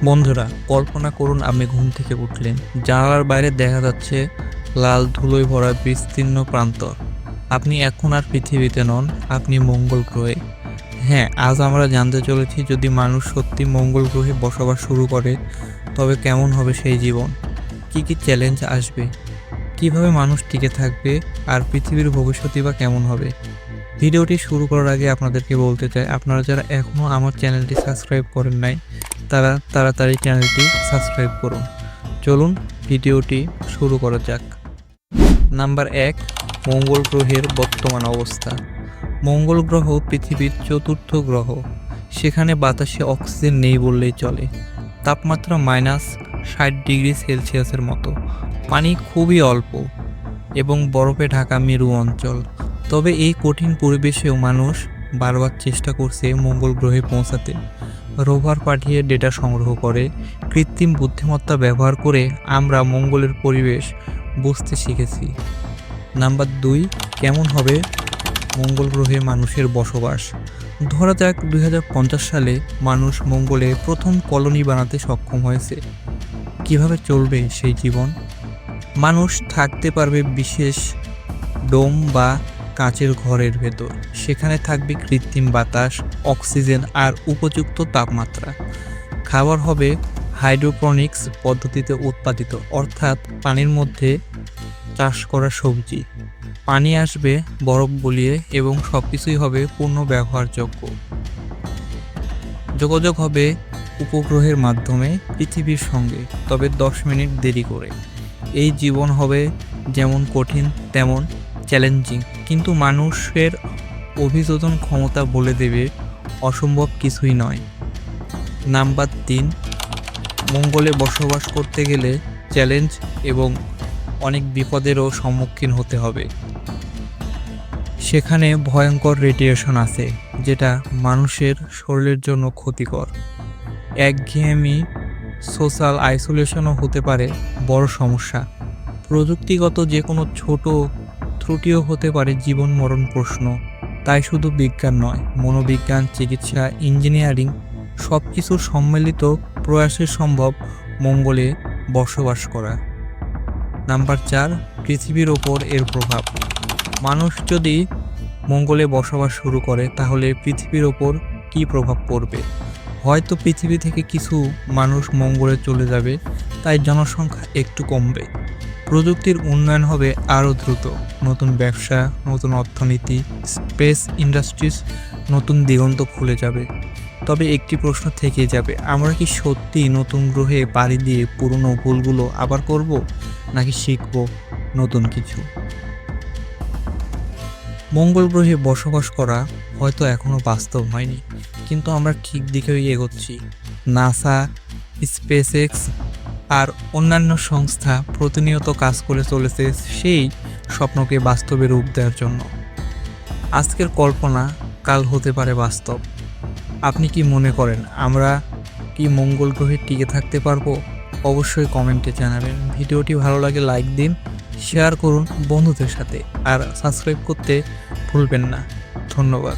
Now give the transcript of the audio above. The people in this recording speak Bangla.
বন্ধুরা, কল্পনা করুন আপনি ঘুম থেকে উঠলেন। জানালার বাইরে দেখা যাচ্ছে লাল ধুলোয় ভরা বিস্তীর্ণ প্রান্তর। আপনি এখন আর পৃথিবীতে নন, আপনি মঙ্গল গ্রহে। হ্যাঁ আজ আমরা জানতে চলেছি যদি মানুষ সত্যি মঙ্গল গ্রহে বসবাস শুরু করে, তবে কেমন হবে সেই জীবন? কি কি চ্যালেঞ্জ আসবে? কীভাবে মানুষ টিকে থাকবে? আর পৃথিবীর ভবিষ্যৎই বা কেমন হবে? ভিডিওটি শুরু করার আগে আপনাদেরকে বলতে চাই, আপনারা যারা এখনও আমার চ্যানেলটি সাবস্ক্রাইব করেন নাই তারা তাড়াতাড়ি চ্যানেলটি সাবস্ক্রাইব করুন। চলুন, ভিডিওটি শুরু করা যাক। নাম্বার এক, মঙ্গল গ্রহের বর্তমান অবস্থা। মঙ্গল গ্রহ পৃথিবীর চতুর্থ গ্রহ। সেখানে বাতাসে অক্সিজেন নেই বললেই চলে। তাপমাত্রা মাইনাস ষাট ডিগ্রি সেলসিয়াসের মতো। পানি খুবই অল্প এবং বরফে ঢাকা মেরু অঞ্চল। তবে এই কঠিন পরিবেশেও মানুষ বারবার চেষ্টা করছে মঙ্গল গ্রহে পৌঁছাতে। রোভার পাঠিয়ে ডেটা সংগ্রহ করে, কৃত্রিম বুদ্ধিমত্তা ব্যবহার করে আমরা মঙ্গলের পরিবেশ বুঝতে শিখেছি। নাম্বার দুই, কেমন হবে মঙ্গল গ্রহে মানুষের বসবাস? ধরা যাক দুই হাজার পঞ্চাশ সালে মানুষ মঙ্গলে প্রথম কলোনি বানাতে সক্ষম হয়েছে। কীভাবে চলবে সেই জীবন? মানুষ থাকতে পারবে বিশেষ ডোম বা কাঁচের ঘরের ভেতর। সেখানে থাকবে কৃত্রিম বাতাস, অক্সিজেন আর উপযুক্ত তাপমাত্রা। খাবার হবে হাইড্রোপনিক্স পদ্ধতিতে উৎপাদিত, অর্থাৎ পানির মধ্যে চাষ করা সবজি। পানি আসবে বরফ গলিয়ে এবং সব কিছুই হবে পূর্ণ ব্যবহারযোগ্য যোগাযোগ হবে উপগ্রহের মাধ্যমে পৃথিবীর সঙ্গে, তবে দশ মিনিট দেরি করে। এই জীবন হবে যেমন কঠিন, তেমন চ্যালেঞ্জিং কিন্তু মানুষের অভিযোজন ক্ষমতা বলে দেবে অসম্ভব কিছুই নয়। নাম্বার তিন, মঙ্গলে বসবাস করতে গেলে চ্যালেঞ্জ এবং অনেক বিপদেরও সম্মুখীন হতে হবে। সেখানে ভয়ঙ্কর রেডিয়েশন আছে, যেটা মানুষের শরীরের জন্য ক্ষতিকর। একঘেয়েমি সোশ্যাল আইসোলেশনও হতে পারে বড় সমস্যা। প্রযুক্তিগত যে কোনো ছোট ত্রুটিও হতে পারে জীবন মরণ প্রশ্ন। তাই শুধু বিজ্ঞান নয়, মনোবিজ্ঞান, চিকিৎসা, ইঞ্জিনিয়ারিং সব কিছুর সম্মিলিত প্রয়াসে সম্ভব মঙ্গলে বসবাস করা। নাম্বার চার, পৃথিবীর ওপর এর প্রভাব। মানুষ যদি মঙ্গলে বসবাস শুরু করে, তাহলে পৃথিবীর ওপর কী প্রভাব পড়বে? হয়তো পৃথিবী থেকে কিছু মানুষ মঙ্গলে চলে যাবে, তাই জনসংখ্যা একটু কমবে। প্রযুক্তির উন্নয়ন হবে আরও দ্রুত। নতুন ব্যবসা, নতুন অর্থনীতি, স্পেস ইন্ডাস্ট্রিজ নতুন দিগন্ত খুলে যাবে। তবে একটি প্রশ্ন থেকে যাবে, আমরা কি সত্যি নতুন গ্রহে পাড়ি দিয়ে পুরনো ভুলগুলো আবার করব, নাকি শিখব নতুন কিছু? মঙ্গল গ্রহে বসবাস করা হয়তো এখনও বাস্তব হয়নি, কিন্তু আমরা ঠিক দিকেই এগোচ্ছি। নাসা, স্পেসএক্স আর অন্যান্য সংস্থা প্রতিনিয়ত কাজ করে চলেছে সেই স্বপ্নকে বাস্তবে রূপ দেওয়ার জন্য। আজকের কল্পনা কাল হতে পারে বাস্তব। আপনি কি মনে করেন আমরা কি মঙ্গল গ্রহে টিকে থাকতে পারব? অবশ্যই কমেন্টে জানাবেন। ভিডিওটি ভালো লাগে লাইক দিন, শেয়ার করুন বন্ধুদের সাথে, আর সাবস্ক্রাইব করতে ভুলবেন না। ধন্যবাদ।